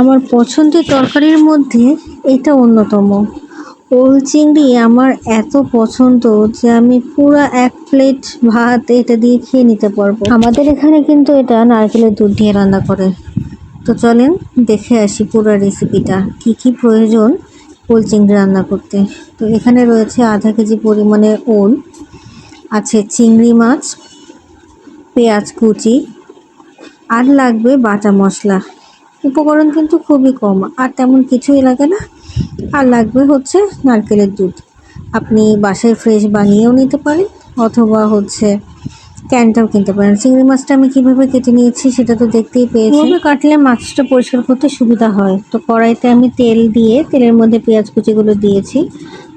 আমার পছন্দের তরকারির মধ্যে এটা অন্যতম। ওল চিংড়ি আমার এত পছন্দ যে আমি পুরো এক প্লেট ভাত এটা দিয়ে খেয়ে নিতে পারব। আমাদের এখানে কিন্তু এটা নারকেলের দুধ দিয়ে রান্না করে। তো চলেন দেখে আসি পুরো রেসিপিটা। কি কি প্রয়োজন ওল চিংড়ি রান্না করতে? তো এখানে রয়েছে আধা কেজি পরিমাণে ওল, আছে চিংড়ি মাছ, পেঁয়াজ কুচি, আর লাগবে বাটা মশলা। উপকরণ কিন্তু খুবই কম, আর তেমন কিছুই লাগে না। আর লাগবে হচ্ছে নারকেলের দুধ। আপনি বাসায় ফ্রেশ বানিয়েও নিতে পারেন, অথবা হচ্ছে ক্যানটাও কিনতে পারেন। চিংড়ি মাছটা আমি কীভাবে কেটে নিয়েছি সেটা তো দেখতেই পেয়েছি এভাবে কাটলে মাছটা পরিষ্কার করতে সুবিধা হয়? তো কড়াইতে আমি তেল দিয়ে, তেলের মধ্যে পেঁয়াজ কুচিগুলো দিয়েছি।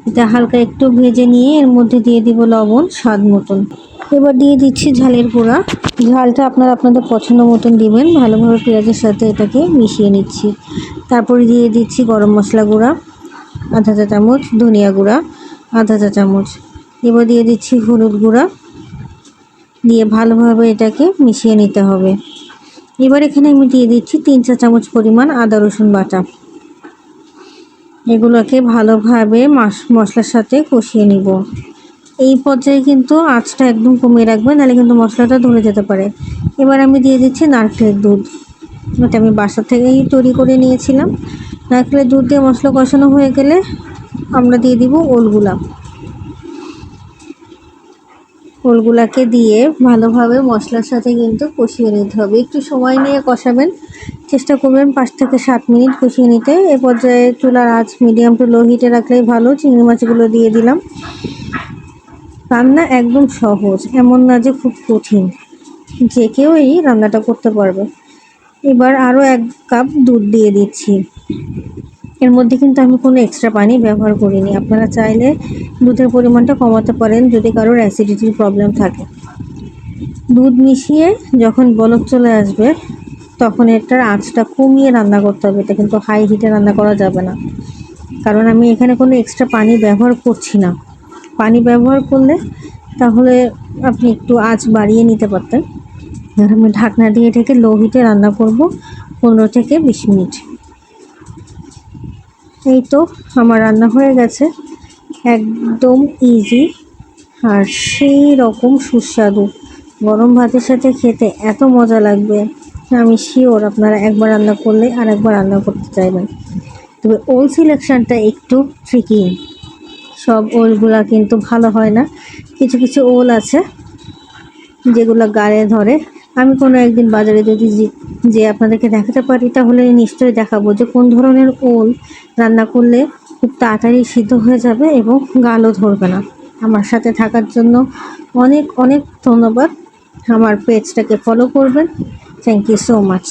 এটা হালকা একটু ভেজে নিয়ে এর মধ্যে দিয়ে দিব লবণ, স্বাদ মতন। এবার দিয়ে দিচ্ছি ঝালের গুঁড়া। ঝালটা আপনারা আপনাদের পছন্দ মতন দিবেন, ভালোভাবে পেঁয়াজের সাথে এটাকে মিশিয়ে নিচ্ছি। তারপরে দিয়ে দিচ্ছি গরম মশলা গুঁড়া, আধা চা চামচ ধনিয়া গুঁড়া, আধা চা চামচ। এবার দিয়ে দিচ্ছি হলুদ গুঁড়া। দিয়ে ভালোভাবে এটাকে মিশিয়ে নিতে হবে। এবার এখানে আমি দিয়ে দিচ্ছি তিন চা চামচ পরিমাণ আদা রসুন বাটা। এগুলোকে ভালোভাবে মশলার সাথে কষিয়ে নিব। এই পর্যায়ে কিন্তু আঁচটা একদম কমিয়ে রাখবেন নাহলে কিন্তু মশলাটা ধরে যেতে পারে। এবার আমি দিয়ে দিচ্ছি নারকেলের দুধ। এটা আমি বাসা থেকেই তৈরি করে নিয়েছিলাম। নারকেলের দুধ দিয়ে মশলা কষানো হয়ে গেলে আমরা দিয়ে দিব ওলগুলা। ওলগুলাকে দিয়ে ভালোভাবে মশলার সাথে কিন্তু কষিয়ে নিতে হবে। একটু সময় নিয়ে কষাবেন। চেষ্টা করবেন পাঁচ থেকে সাত মিনিট কষিয়ে নিতে। এ পর্যায়ে চুলার আঁচ মিডিয়াম টু লো হিটে রাখলেই ভালো। চিংড়ি মাছগুলো দিয়ে দিলাম। রান্না একদম সহজ, এমন না যে খুব কঠিন। যে কেউ এই রান্নাটা করতে পারবে। এবার আরও এক কাপ দুধ দিয়ে দিচ্ছি। এর মধ্যে কিন্তু আমি কোনো এক্সট্রা পানি ব্যবহার করিনি। আপনারা চাইলে দুধের পরিমাণটা কমাতে পারেন যদি কারোর অ্যাসিডিটির প্রবলেম থাকে। দুধ মিশিয়ে যখন বলক চলে আসবে, তখন এটার আঁচটা কমিয়ে রান্না করতে হবে। এটা কিন্তু হাই হিটে রান্না করা যাবে না। কারণ আমি এখানে কোনো এক্সট্রা পানি ব্যবহার করছি না। পানি ব্যবহার করলে তাহলে আপনি একটু আঁচ বাড়িয়ে নিতে পারতেন। আমি ঢাকনা দিয়ে ঢেকে লো হিটে রান্না করব পনেরো থেকে বিশ মিনিট। এই তো আমার রান্না হয়ে গেছে। একদম ইজি আর সেই রকম সুস্বাদু। গরম ভাতের সাথে খেতে এত মজা লাগবে। আমি শিওর আপনারা একবার রান্না করলে আর একবার রান্না করতে চাইবেন। তবে ওল সিলেকশানটা একটু ট্রিকি সব ওলগুলা কিন্তু ভালো হয় না। কিছু কিছু ওল আছে যেগুলো গায়ে ধরে। আমি কোনো একদিন বাজারে যদি যে আপনাদেরকে দেখাতে পারি, তাহলে নিশ্চয়ই দেখাবো যে কোন ধরনের ওল রান্না করলে খুব তাড়াতাড়ি সিদ্ধ হয়ে যাবে এবং গালও ধরবে না। আমার সাথে থাকার জন্য অনেক অনেক ধন্যবাদ। আমার পেজটাকে ফলো করবেন। Thank you so much